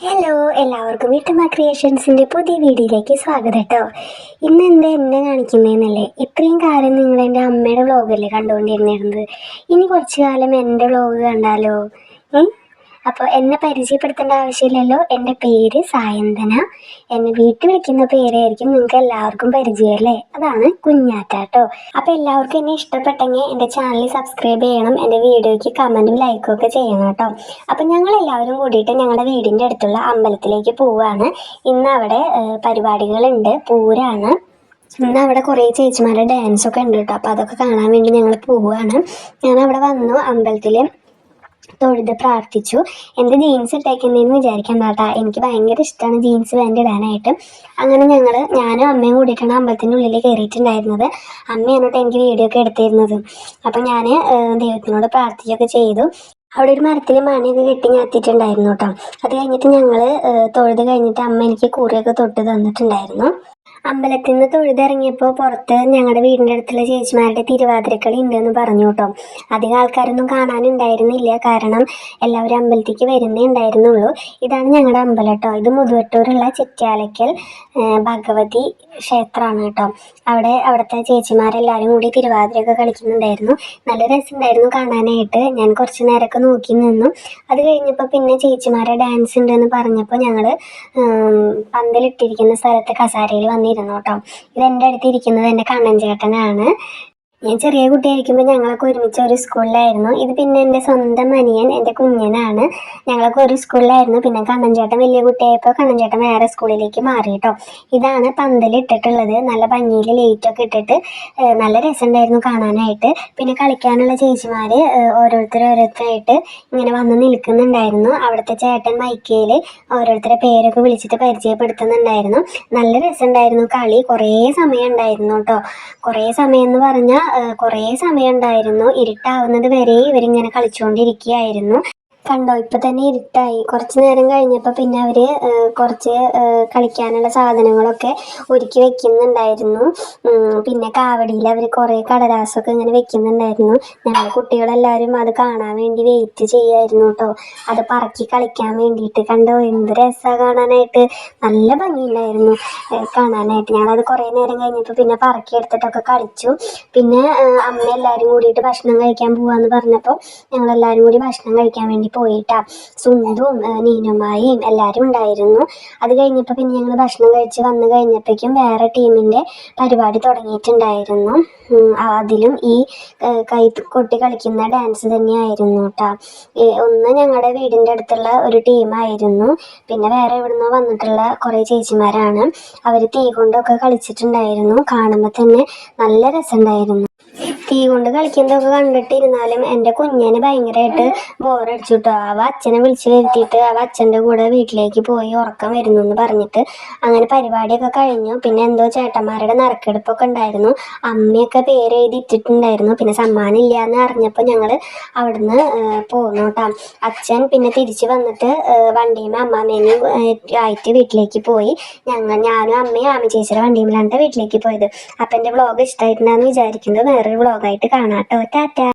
Hello എല്ലാവർക്കും വീട്ടമ്മ ക്രിയേഷൻസിന്റെ പുതിയ വീഡിയോയിലേക്ക് സ്വാഗതം കേട്ടോ ഇന്ന് എന്താ എന്നെ കാണിക്കുന്നതെന്നല്ലേ ഇത്രയും കാലം നിങ്ങൾ എന്റെ അമ്മയുടെ വ്ളോഗല്ലേ കണ്ടുകൊണ്ടിരുന്നിരുന്നത് ഇനി കുറച്ച് കാലം എന്റെ വ്ളോഗ് കണ്ടാലോ? അപ്പോൾ എന്നെ പരിചയപ്പെടുത്തേണ്ട ആവശ്യമില്ലല്ലോ. എന്റെ പേര് സായന്തന. എന്നെ വീട്ടിൽ വിളിക്കുന്ന പേരായിരിക്കും നിങ്ങൾക്ക് എല്ലാവർക്കും പരിചയമല്ലേ അതാണ് കുഞ്ഞാറ്റ കേട്ടോ അപ്പോൾ എല്ലാവർക്കും എന്നെ ഇഷ്ടപ്പെട്ടെങ്കിൽ എന്റെ ചാനൽ സബ്സ്ക്രൈബ് ചെയ്യണം എന്റെ വീഡിയോയ്ക്ക് കമന്റും ലൈക്കും ഒക്കെ ചെയ്യണം കേട്ടോ. അപ്പോൾ ഞങ്ങൾ എല്ലാവരും കൂടിയിട്ട് ഞങ്ങളുടെ വീടിന്റെ അടുത്തുള്ള അമ്പലത്തിലേക്ക് പോവുകയാണ് ഇന്ന് അവിടെ പരിപാടികളുണ്ട്. പൂരാണ്. ഇന്ന് അവിടെ കുറേ ചേച്ചിമാരുടെ ഡാൻസ് ഒക്കെ ഉണ്ട് കേട്ടോ. അപ്പോൾ അതൊക്കെ കാണാൻ വേണ്ടി ഞങ്ങൾ പോവുകയാണ് ഞാൻ അവിടെ വന്നു അമ്പലത്തിൽ തൊഴുത് പ്രാർത്ഥിച്ചു. എന്റെ ജീൻസ് ഇട്ടേക്കുന്നതെന്ന് വിചാരിക്കാൻ കേട്ടാ എനിക്ക് ഭയങ്കര ഇഷ്ടമാണ് ജീൻസ് പാന്റ് ഇടാനായിട്ട്. അങ്ങനെ ഞങ്ങൾ ഞാനും അമ്മയും കൂടിയിട്ടാണ് അമ്പലത്തിന്റെ ഉള്ളിൽ കയറിയിട്ടുണ്ടായിരുന്നത് അമ്മയാണ് എനിക്ക് വീഡിയോ ഒക്കെ എടുത്തിരുന്നത്. അപ്പം ഞാൻ ദൈവത്തിനോട് പ്രാർത്ഥിക്കുകയൊക്കെ ചെയ്തു. അവിടെ ഒരു മരത്തിൽ മണിയൊക്കെ കെട്ടി ഞാത്തിയിട്ടുണ്ടായിരുന്നു കേട്ടോ. അത് കഴിഞ്ഞിട്ട് ഞങ്ങൾ തൊഴുത് കഴിഞ്ഞിട്ട് അമ്മ എനിക്ക് കുറിയൊക്കെ തൊട്ട് തന്നിട്ടുണ്ടായിരുന്നു. അമ്പലത്തിൽ നിന്ന് തൊഴുതിറങ്ങിയപ്പോൾ പുറത്ത് ഞങ്ങളുടെ വീടിന്റെ അടുത്തുള്ള ചേച്ചിമാരുടെ തിരുവാതിരക്കളി ഉണ്ടെന്ന് പറഞ്ഞു കേട്ടോ അധികം ആൾക്കാരൊന്നും കാണാനുണ്ടായിരുന്നില്ല. കാരണം എല്ലാവരും അമ്പലത്തേക്ക് വരുന്നേ ഉണ്ടായിരുന്നുള്ളൂ. ഇതാണ് ഞങ്ങളുടെ അമ്പലം കേട്ടോ ഇത് മുതുവട്ടൂരുള്ള ചെറ്റാലയ്ക്കൽ ഭഗവതി ക്ഷേത്രമാണ് കേട്ടോ അവിടെ അവിടുത്തെ ചേച്ചിമാരെല്ലാവരും കൂടി തിരുവാതിരയൊക്കെ കളിക്കുന്നുണ്ടായിരുന്നു. നല്ല രസമുണ്ടായിരുന്നു കാണാനായിട്ട്. ഞാൻ കുറച്ച് നേരമൊക്കെ നോക്കി നിന്നു. അത് കഴിഞ്ഞപ്പോൾ പിന്നെ ചേച്ചിമാരെ ഡാൻസ് ഉണ്ടെന്ന് പറഞ്ഞപ്പോൾ ഞങ്ങൾ പന്തലിട്ടിരിക്കുന്ന സ്ഥലത്ത് കസാരയിൽ വന്നിരുന്നു. കേട്ടോ. ഇത് എന്റെ അടുത്ത് ഇരിക്കുന്നത് എന്റെ കണ്ണൻ ചേട്ടനാണ്. ഞാൻ ചെറിയ കുട്ടിയായിരിക്കുമ്പോൾ ഞങ്ങളൊക്കെ ഒരുമിച്ച് ഒരു സ്കൂളിലായിരുന്നു. ഇത് പിന്നെ എന്റെ സ്വന്തം അനിയൻ എന്റെ കുഞ്ഞനാണ്. ഞങ്ങളൊക്കെ ഒരു സ്കൂളിലായിരുന്നു. പിന്നെ കണ്ണൻ ചേട്ടൻ വലിയ കുട്ടിയായപ്പോൾ കണ്ണൻ ചേട്ടൻ വേറെ സ്കൂളിലേക്ക് മാറി കേട്ടോ ഇതാണ് പന്തൽ ഇട്ടിട്ടുള്ളത്. നല്ല ഭംഗിയിൽ ലൈറ്റൊക്കെ ഇട്ടിട്ട് നല്ല രസമുണ്ടായിരുന്നു കാണാനായിട്ട്. പിന്നെ കളിക്കാനുള്ള ചേച്ചിമാർ ഓരോരുത്തർ ഓരോരുത്തരായിട്ട് ഇങ്ങനെ വന്ന് നിൽക്കുന്നുണ്ടായിരുന്നു. അവിടുത്തെ ചേട്ടൻ മൈക്കയിൽ ഓരോരുത്തരെ പേരൊക്കെ വിളിച്ചിട്ട് പരിചയപ്പെടുത്തുന്നുണ്ടായിരുന്നു. നല്ല രസമുണ്ടായിരുന്നു കളി. കുറേ സമയം ഉണ്ടായിരുന്നു കേട്ടോ. കുറേ സമയം എന്ന് പറഞ്ഞാൽ കുറേ സമയം ഉണ്ടായിരുന്നു. ഇരുട്ടാവുന്നത് വരെ ഇവരിങ്ങനെ കളിച്ചുകൊണ്ടിരിക്കുകയായിരുന്നു. കണ്ടോ ഇപ്പൊ തന്നെ ഇരുട്ടായി. കുറച്ച് നേരം കഴിഞ്ഞപ്പോൾ പിന്നെ അവർ കുറച്ച് കളിക്കാനുള്ള സാധനങ്ങളൊക്കെ ഒരുക്കി വെക്കുന്നുണ്ടായിരുന്നു. പിന്നെ കാവടിയിൽ അവർ കുറേ കടലാസൊക്കെ ഇങ്ങനെ വെക്കുന്നുണ്ടായിരുന്നു. ഞങ്ങൾ കുട്ടികളെല്ലാവരും അത് കാണാൻ വേണ്ടി വെയിറ്റ് ചെയ്യായിരുന്നു കേട്ടോ അത് പറക്കി കളിക്കാൻ വേണ്ടിയിട്ട് കണ്ടോ എന്ത് രസമാണ് കാണാനായിട്ട്. നല്ല ഭംഗിയുണ്ടായിരുന്നു കാണാനായിട്ട്. ഞങ്ങളത് കുറേ നേരം കഴിഞ്ഞപ്പോൾ പിന്നെ പറക്കി എടുത്തിട്ടൊക്കെ കളിച്ചു. പിന്നെ അമ്മ എല്ലാവരും കൂടിയിട്ട് ഭക്ഷണം കഴിക്കാൻ പോവാന്ന് പറഞ്ഞപ്പോൾ ഞങ്ങളെല്ലാവരും കൂടി ഭക്ഷണം കഴിക്കാൻ വേണ്ടി പോയിട്ടാ. സുന്ദും നീനുമായും എല്ലാവരും ഉണ്ടായിരുന്നു. അത് കഴിഞ്ഞപ്പോൾ പിന്നെ ഞങ്ങൾ ഭക്ഷണം കഴിച്ച് വന്നു കഴിഞ്ഞപ്പോഴേക്കും വേറെ ടീമിന്റെ പരിപാടി തുടങ്ങിയിട്ടുണ്ടായിരുന്നു. അതിലും ഈ കൈ കൊട്ടി കളിക്കുന്ന ഡാൻസ് തന്നെയായിരുന്നു കേട്ടോ ഒന്ന് ഞങ്ങളുടെ വീടിന്റെ അടുത്തുള്ള ഒരു ടീമായിരുന്നു. പിന്നെ വേറെ ഇവിടുന്ന് വന്നിട്ടുള്ള കുറേ ചേച്ചിമാരാണ്. അവർ തീ കൊണ്ടൊക്കെ കളിച്ചിട്ടുണ്ടായിരുന്നു. കാണുമ്പോൾ തന്നെ നല്ല രസമുണ്ടായിരുന്നു തീ കൊണ്ട് കളിക്കുന്നതൊക്കെ കണ്ടിട്ടിരുന്നാലും എന്റെ കുഞ്ഞിന് ഭയങ്കരമായിട്ട് ബോറടിച്ചു കേട്ടോ അവ അച്ഛനെ വിളിച്ച് വരുത്തിയിട്ട് അവ അച്ഛന്റെ കൂടെ വീട്ടിലേക്ക് പോയി ഉറക്കം വരുന്നു എന്ന് പറഞ്ഞിട്ട് അങ്ങനെ പരിപാടിയൊക്കെ കഴിഞ്ഞു. പിന്നെ എന്തോ ചേട്ടന്മാരുടെ നറുക്കെടുപ്പൊക്കെ ഉണ്ടായിരുന്നു. അമ്മയൊക്കെ പേര് എഴുതി ഇട്ടിട്ടുണ്ടായിരുന്നു പിന്നെ സമ്മാനം ഇല്ല എന്ന് അറിഞ്ഞപ്പോൾ ഞങ്ങൾ അവിടുന്ന് പോന്നു കേട്ടോ. അച്ഛൻ പിന്നെ തിരിച്ച് വന്നിട്ട് വണ്ടിയും അമ്മാമ്മേനെയും ആയിട്ട് വീട്ടിലേക്ക് പോയി. ഞങ്ങൾ ഞാനും അമ്മയും ആമി ചേച്ചിയുടെ വണ്ടിയുമിലാണ് വീട്ടിലേക്ക് പോയത്. അപ്പം എന്റെ വ്ളോഗ് ഇഷ്ടമായിട്ടുണ്ടെന്ന് വിചാരിക്കുന്നത് വേറൊരു വ്ളോഗായിട്ട് കാണാം കേട്ടോ ടാറ്റ